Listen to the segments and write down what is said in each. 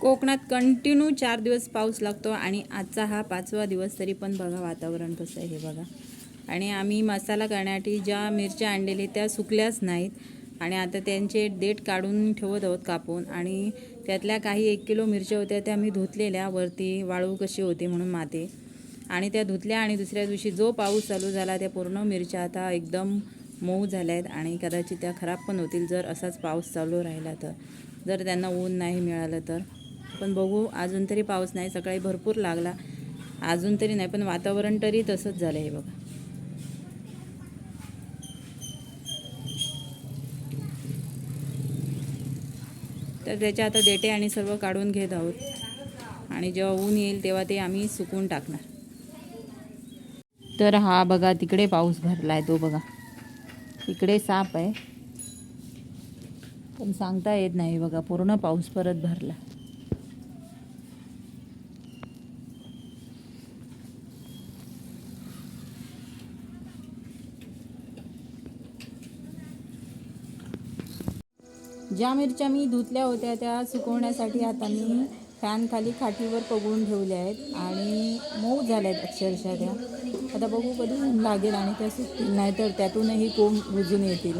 कोकणात कंटिन्यू चार दिवस पाऊस लागतो आणि आजचा हा पाचवा दिवस तरी पण बघा वातावरण कसं आहे हे बघा. आणि आम्ही मसाला करण्यासाठी ज्या मिरच्या आणलेल्या त्या सुकल्याच नाहीत. आणि आता त्यांचे देठ काढून ठेवत आहोत कापून. आणि त्यातल्या काही एक किलो मिरच्या होत्या त्या मी धुतलेल्या. वरती वाळू कशी होती म्हणून माते. आणि त्या धुतल्या आणि दुसऱ्या दिवशी जो पाऊस चालू झाला त्या पूर्ण मिरच्या आता एकदम मऊ झाल्या आहेत आणि कदाचित त्या खराब पण होतील जर असाच पाऊस चालू राहिला तर. जर त्यांना ऊन नाही मिळालं तर. पण बघू. अजून तरी पाऊस नाही. सकाळी भरपूर लागला. अजून तरी नाही पण वातावरण तरी तसंच झालं आहे बघा. तर त्याच्या आता देटे आणि सर्व काढून घेत आहोत. आणि जेव्हा ऊन येईल तेव्हा ते आम्ही सुकून टाकणार. तर हा बघा तिकडे पाऊस भरला आहे तो बघा. इकडे साप आहे. पण सांगता येत नाही बघा. पूर्ण पाऊस परत भरला. ज्या मिरच्या मी धुतल्या होत्या त्या सुकवण्यासाठी आता मी फॅन खाली खाटीवर पगळून ठेवल्या आहेत आणि मऊ झाल्या आहेत अक्षरशः त्या. आता बघू कधी ऊन लागेल आणि त्या सुकतील नाहीतर त्यातूनही कोंब रुजून येतील.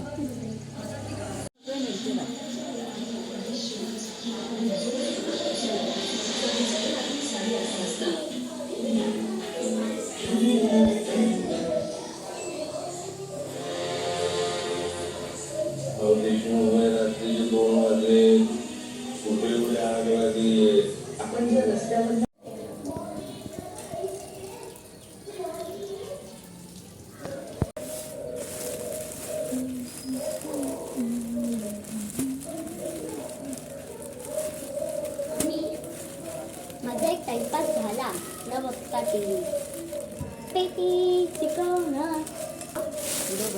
देशमुख रात्रीचे माझा एक टाइमपास झाला. न बघता टी व्ही पेटी शिकवणं पुढं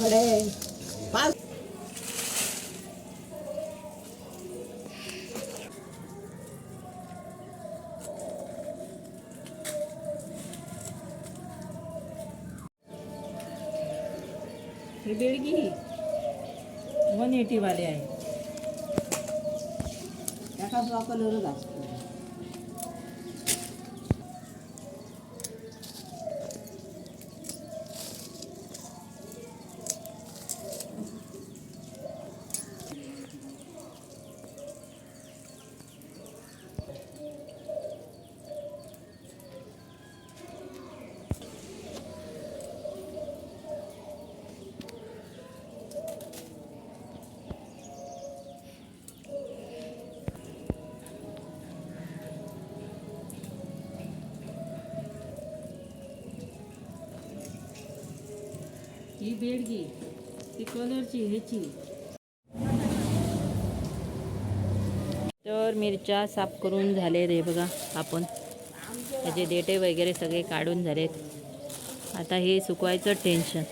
कडे. पाच. ही बेळगी वन एटीवाले आहे. त्याचा ब्लॉक कलरच असतो ही बेडगी ती कलरची ह्याची. तर मिरच्या साफ करून झाले रे बघा आपण. त्याचे डेटे वगैरे सगळे काढून झालेत. आता हे सुकवायचं टेन्शन